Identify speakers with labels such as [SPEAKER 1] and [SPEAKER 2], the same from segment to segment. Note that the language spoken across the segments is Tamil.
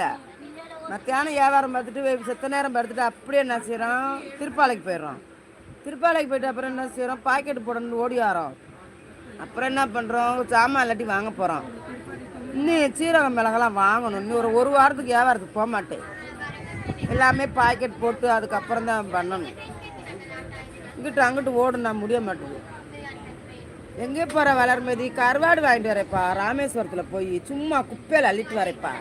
[SPEAKER 1] இல்லை மத்தியானம் வியாபாரம் பார்த்துட்டு செத்த நேரம் பார்த்துட்டு அப்படியே என்ன செய்கிறோம் திருப்பாலைக்கு போயிடுறோம். திருப்பாலைக்கு போயிட்டு அப்புறம் என்ன செய்கிறோம் பாக்கெட் போடணும்னு ஓடி வரோம் அப்புறம் என்ன பண்ணுறோம் சாமான் இல்லாட்டி வாங்க போகிறோம் இன்னும் சீரகம் மிளகெல்லாம் வாங்கணும். இன்னும் ஒரு ஒரு வாரத்துக்கு வியாபாரத்துக்கு போக மாட்டேன். எல்லாமே பாக்கெட் போட்டு அதுக்கப்புறம் தான் பண்ணணும். இங்கிட்டு அங்கிட்டு ஓடுனா முடிய மாட்டேங்குது எங்கே போகிற வளர்மதி? கருவாடு வாங்கிட்டு வரேப்பா ராமேஸ்வரத்தில் போய் சும்மா குப்பையில் அள்ளிட்டு வரேப்பா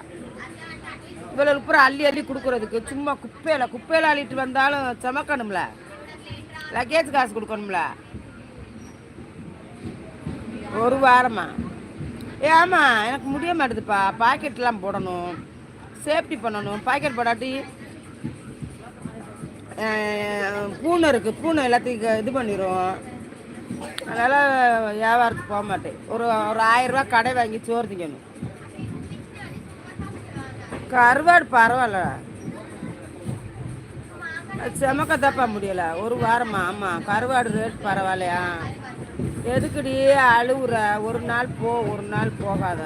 [SPEAKER 1] இவ்வளோ பூரா அள்ளி அள்ளி கொடுக்குறதுக்கு சும்மா குப்பையில் குப்பையில் அள்ளிட்டு வந்தாலும் சமக்கணும்ல? லக்கேஜ் காசு கொடுக்கணும்ல? ஒரு வாரமா? ஏ ஆமாம் எனக்கு முடிய மாட்டேதுப்பா. பாக்கெட்லாம் போடணும். சேஃப்டி பண்ணணும். பாக்கெட் போடாட்டி பூனை இருக்குது பூனை எல்லாத்தையும் இது பண்ணிடும் அதனால் வியாபாரத்துக்கு போக மாட்டேன். ஒரு ஒரு ஆயிரரூவா கடை வாங்கி சோறு திங்கணும். கருவாடு பரவாயில்ல. செமக்க தப்பா முடியல. ஒரு வாரமா? ஆமாம் கருவாடு ரேட் பரவாயில்லையா? எதுக்குடி அழுவுற? ஒரு நாள் போ ஒரு நாள் போகாத.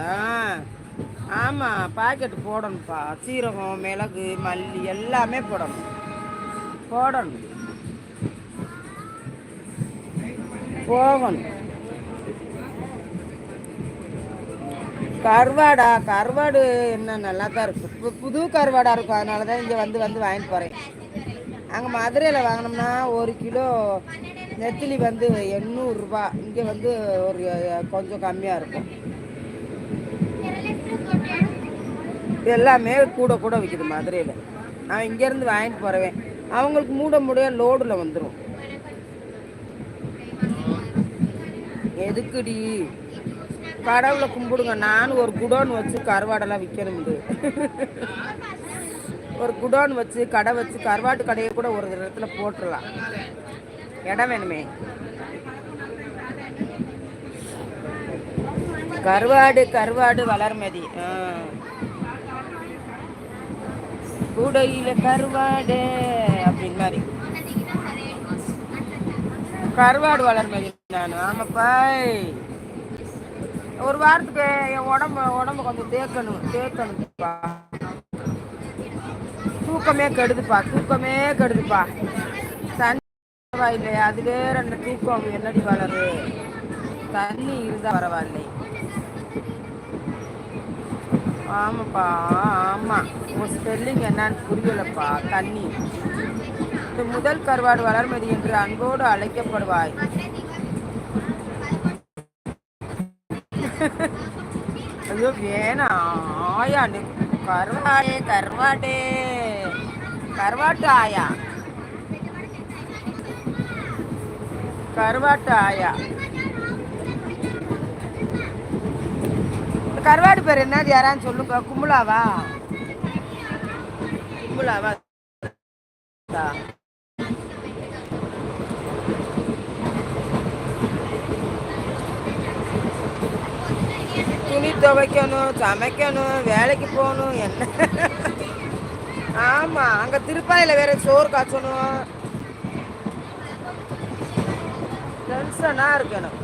[SPEAKER 1] ஆமாம் பாக்கெட் போடணும்ப்பா. சீரகம் மிளகு மல்லி எல்லாமே போடணும். போடணும். போகணும். கருவாடா கருவாடு என்ன நல்லா தான் இருக்கு. இப்போ புது கருவாடா இருக்கும் அதனால தான் இங்கே வந்து வந்து வாங்கிட்டு போகிறேன் அங்கே மதுரையில் வாங்கினோம்னா ஒரு கிலோ நெத்திலி வந்து எண்ணூறுரூபா இங்கே வந்து ஒரு கொஞ்சம் கம்மியாக இருக்கும். எல்லாமே கூட கூட விற்கிது மதுரையில். நான் இங்கேருந்து வாங்கிட்டு போகிறவேன் அவங்களுக்கு மூட முடிய லோடில் வந்துடும் எதுக்குடி? கடவுளை கும்பிடுங்க. நானும் ஒரு குடோன் வச்சு கருவாடெல்லாம் விற்கிறது ஒரு குடோன் வச்சு கடை வச்சு கருவாட்டு கடையை கூட ஒரு இடத்துல போட்டுடலாம் இடம் வேணுமே. கருவாடு கருவாடு வளர்மதி. கூடையில கருவாடு அப்படின்னு மாதிரி. கருவாடு வளர்மதி நான். ஆமாப்பா. ஒரு வாரத்துக்கு என் உடம்பு உடம்பு கொஞ்சம் தேக்கணும் தேக்கணும்ப்பா தூக்கமே கெடுதுப்பா தூக்கமே கெடுதுப்பா. தண்ணி பரவாயில்லை அதுவே ரெண்டு தூக்கம் என்னடி வளரு? தண்ணி இருந்தா பரவாயில்லை. ஆமாப்பா ஆமா. உன் ஸ்பெல்லிங் என்னன்னு புரியலப்பா தண்ணி. முதல் கருவாடு வளர்மதி என்று அன்போடு அழைக்கப்படுவாய். ஐயோ வேணா ஆயா நீ கருவாடே கருவாடே. கருவாட்டு ஆயா. கருவாட்டு ஆயா. இந்த கருவாடு பேர் என்னது? யாரான்னு சொல்லுங்க. கும்பலாவா? கும்பலாவா? துவைக்கணும் சமைக்கணும் வேலைக்கு போகணும் என்ன? ஆமா அங்க திருப்பாலையில வேற சோறு காய்ச்சணும். டென்ஷனாக இருக்கணும்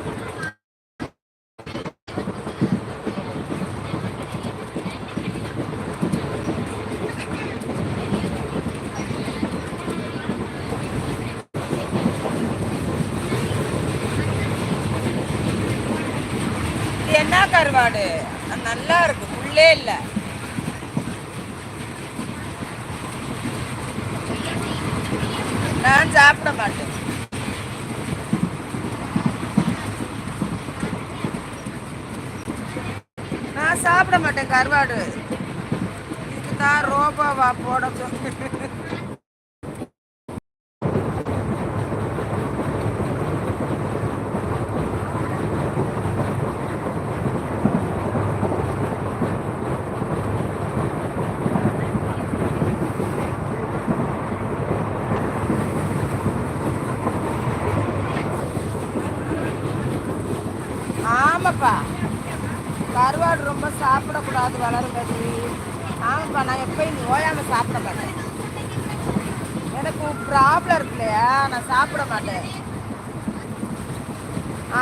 [SPEAKER 1] எனக்கு இது என்ன கருவாடு? நல்லா இருக்கு உள்ளே இல்ல. நான் சாப்பிட மாட்டேன். நான் சாப்பிட மாட்டேன் கருவாடு. இதுக்கு தான் ரோபாவா போட ஆமாப்பா கருவாடு ரொம்ப சாப்பிடக்கூடாது வளரும்பதி ஆமாப்பா நான் எப்பயும் நோயாமல் சாப்பிட மாட்டேன். எனக்கு ப்ராப்ளம் இருக்கு இல்லையா நான் சாப்பிட மாட்டேன்.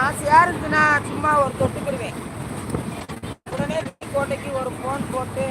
[SPEAKER 1] ஆசையாக இருந்துச்சுன்னா சும்மா ஒரு தொட்டுக்கிடுவேன். உடனே கோட்டைக்கு ஒரு ஃபோன் போட்டு